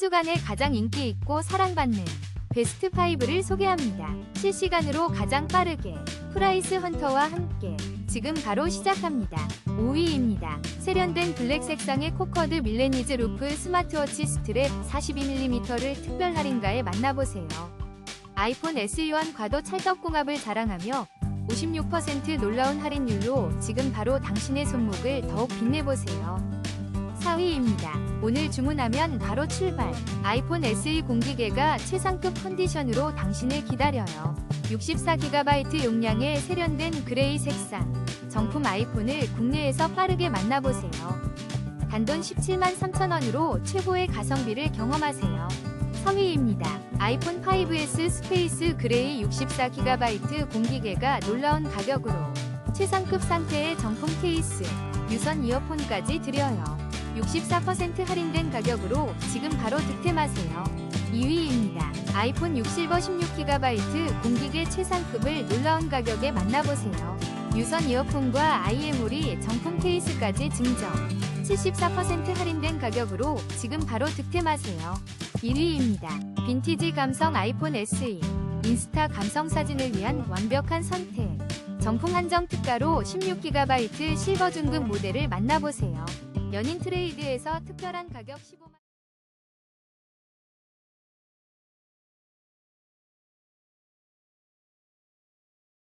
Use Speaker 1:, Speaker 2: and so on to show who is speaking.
Speaker 1: 주간에 가장 인기 있고 사랑받는 베스트 5를 소개합니다. 실시간으로 가장 빠르게 프라이스 헌터와 함께 지금 바로 시작합니다. 5위입니다. 세련된 블랙 색상의 코커드 밀레니즈 루프 스마트워치 스트랩 42mm를 특별 할인가에 만나보세요. 아이폰 SE1 과도 찰떡궁합을 자랑하며 56% 놀라운 할인율로 지금 바로 당신의 손목을 더욱 빛내보세요. 4위입니다. 오늘 주문하면 바로 출발. 아이폰 SE 공기계가 최상급 컨디션으로 당신을 기다려요. 64GB 용량의 세련된 그레이 색상. 정품 아이폰을 국내에서 빠르게 만나보세요. 단돈 17만 3천원으로 최고의 가성비를 경험하세요. 3위입니다. 아이폰 5S 스페이스 그레이 64GB 공기계가 놀라운 가격으로 최상급 상태의 정품 케이스, 유선 이어폰까지 드려요. 64% 할인된 가격으로 지금 바로 득템하세요. 2위입니다. 아이폰 6 실버 16GB 공기계 최상급을 놀라운 가격에 만나보세요. 유선 이어폰과 IMO리 정품 케이스까지 증정. 74% 할인된 가격으로 지금 바로 득템하세요. 1위입니다. 빈티지 감성 아이폰 SE. 인스타 감성 사진을 위한 완벽한 선택. 정품 한정 특가로 16GB 실버 중급 모델을 만나보세요. 연인 트레이드에서 특별한 가격 15만